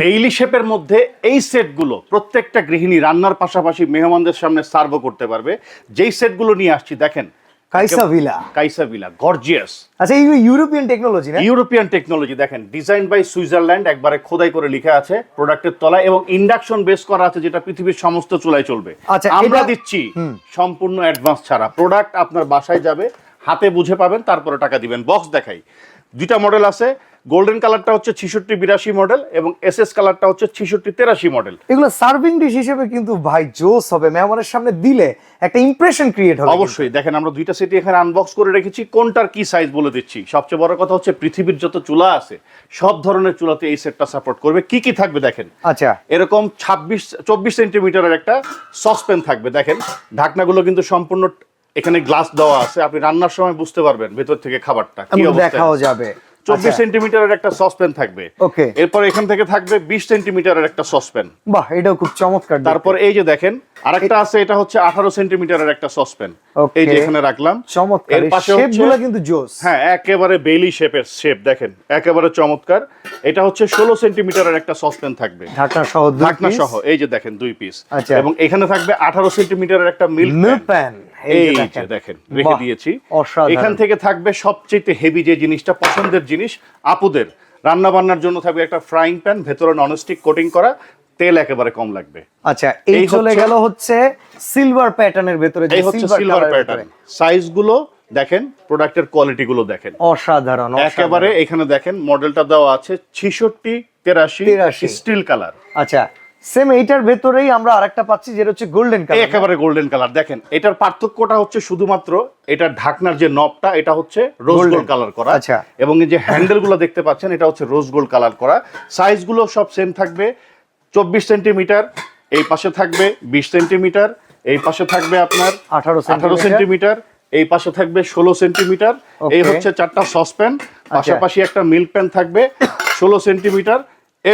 Bailey শেপের মধ্যে এই সেটগুলো প্রত্যেকটা গৃহিণী রান্নার পাশাপাশি মেহমানদের সামনে সার্ভও করতে পারবে। যেই সেটগুলো নিয়ে আসছি দেখেন Kaisa Villa Kaisa villa gorgeous আচ্ছা এই ইউরোপিয়ান টেকনোলজি না? ইউরোপিয়ান টেকনোলজি দেখেন ডিজাইন বাই সুইজারল্যান্ড একবারে খোদাই করে লেখা আছে প্রোডাক্টের তলায় এবং ইন্ডাকশন বেস করা আছে যেটা পৃথিবীর সমস্ত চুলায় চলবে। আচ্ছা, আমরা দিচ্ছি সম্পূর্ণ অ্যাডভান্স ছাড়া। প্রোডাক্ট আপনার বাসায় যাবে হাতে বুঝে পাবেন তারপরে টাকা দিবেন। বক্স দেখাই। দুইটা মডেল আছে গোল্ডেন কালারটা হচ্ছে ছিষট্টি বিরাশি মডেল এবং এস এস কালারটা হচ্ছে ছিষট্টি তেরাশি মডেল। এগুলো সার্ভিং ডিশ হিসেবে কিন্তু ভাই জোস হবে মেহমানের সামনে দিলে একটা ইমপ্রেশন ক্রিয়েট হবে অবশ্যই। দেখেন আমরা দুইটা সেটি এখানে আনবক্স করে রেখেছি। কোনটার কি সাইজ বলে দিচ্ছি? সবচেয়ে বড় কথা হচ্ছে পৃথিবীর যত চুলা আছে সব ধরনের চুলাতে এই সেটটা সাপোর্ট করবে। কি কি থাকবে দেখেন? আচ্ছা। এরকম ছাব্বিশ চব্বিশ সেন্টিমিটারের একটা সসপ্যান থাকবে। দেখেন ঢাকনাগুলো কিন্তু সম্পূর্ণ এখানে গ্লাস দেওয়া আছে। আপনি রান্নার সময় বুঝতে পারবেন ভেতর থেকে খাবারটা। কি দেখাও যাবে। চব্বিশ আচ্ছা, সেন্টিমিটারের একটা সসপ্যান থাকবে। Okay. এরপর এখান থেকে থাকবে বিশ সেন্টিমিটারের একটা সসপ্যান। বাহ এটাও খুব চমৎকার তারপর এই যে দেখেন আরেকটা আছে এটা হচ্ছে আঠারো সেন্টিমিটারের একটা সসপ্যান। এই যে এখানে রাখলাম। চমৎকার। কিন্তু জোস। হ্যাঁ একেবারে বেলি শেপের শেপ দেখেন একেবারে চমৎকার। এটা হচ্ছে ষোলো সেন্টিমিটারের একটা সসপ্যান থাকবে। ঢাকনা সহ ঢাকনা সহ এই যে দেখেন দুই পিস আচ্ছা। এবং এখানে থাকবে আঠারো সেন্টিমিটারের একটা মিল্ক pan, এই যে দেখেন। রেখে দিয়েছি। এখান থেকে থাকবে সবচেয়ে হেভি যে জিনিসটা পছন্দের জিনিস আপুদের। রান্না বান্নার জন্য থাকবে একটা ফ্রাইং প্যান ভেতরে ননস্টিক কোটিং করা তেল একেবারে কম লাগবে। আচ্ছা এই চলে গেল হচ্ছে সিলভার প্যাটার্নের ভেতরে যে সিলভার প্যাটার্ন সাইজগুলো দেখেন প্রোডাক্টের কোয়ালিটি গুলো দেখেন। অসাধারণ একেবারে এখানে দেখেন মডেলটা দেওয়া আছে ছিষট্টি তেরাশি 83 স্টিল কালার আচ্ছা সেম এইটার ভেতরেই আমরা আরেকটা পাচ্ছি যেটা হচ্ছে গোল্ডেন কালার একেবারে গোল্ডেন কালার দেখেন এটার পার্থক্যটা হচ্ছে শুধুমাত্র এটা ঢাকনার যে নবটা এটা হচ্ছে রোজ গোল্ড কালার করা। আচ্ছা। এবং এই যে হ্যান্ডেলগুলো দেখতে পাচ্ছেন এটা হচ্ছে রোজ গোল্ড কালার করা। সাইজগুলো সব সেম থাকবে। চব্বিশ সেন্টিমিটার এই পাশে থাকবে বিশ সেন্টিমিটার এই পাশে থাকবে আপনার 18 আঠারো সেন্টিমিটার। সেন্টিমিটার এই পাশে থাকবে ষোলো সেন্টিমিটার এই হচ্ছে চারটা সসপ্যান আচ্ছা। পাশাপাশি একটা মিল্ক প্যান থাকবে ষোলো সেন্টিমিটার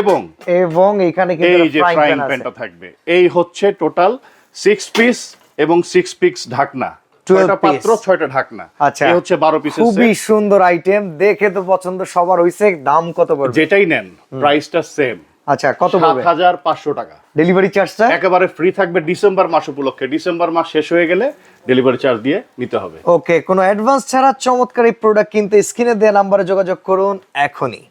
এবং এবং এখানে কিন্তু এই যে ফ্রাইং প্যানটা থাকবে। এই হচ্ছে টোটাল সিক্স পিস এবং সিক্স পিস ঢাকনা। 12 ছয়টা পাত্র ছয়টা ঢাকনা। আচ্ছা এই হচ্ছে বারো পিসের খুবই সুন্দর আইটেম দেখে তো পছন্দ সবার হইছে দাম কত পড়বে? যেটাই নেন প্রাইসটা সেম আচ্ছা কত পড়বে? টাকা। ডেলিভারি চার্জটা একেবারে ফ্রি থাকবে ডিসেম্বর মাস উপলক্ষে। ডিসেম্বর মাস শেষ হয়ে গেলে ডেলিভারি চার্জ দিয়ে নিতে হবে। ওকে কোনো অ্যাডভান্স ছাড়া চমৎকার এই প্রোডাক্ট কিনতে স্ক্রিনে দেওয়া নাম্বারে যোগাযোগ করুন এখনই।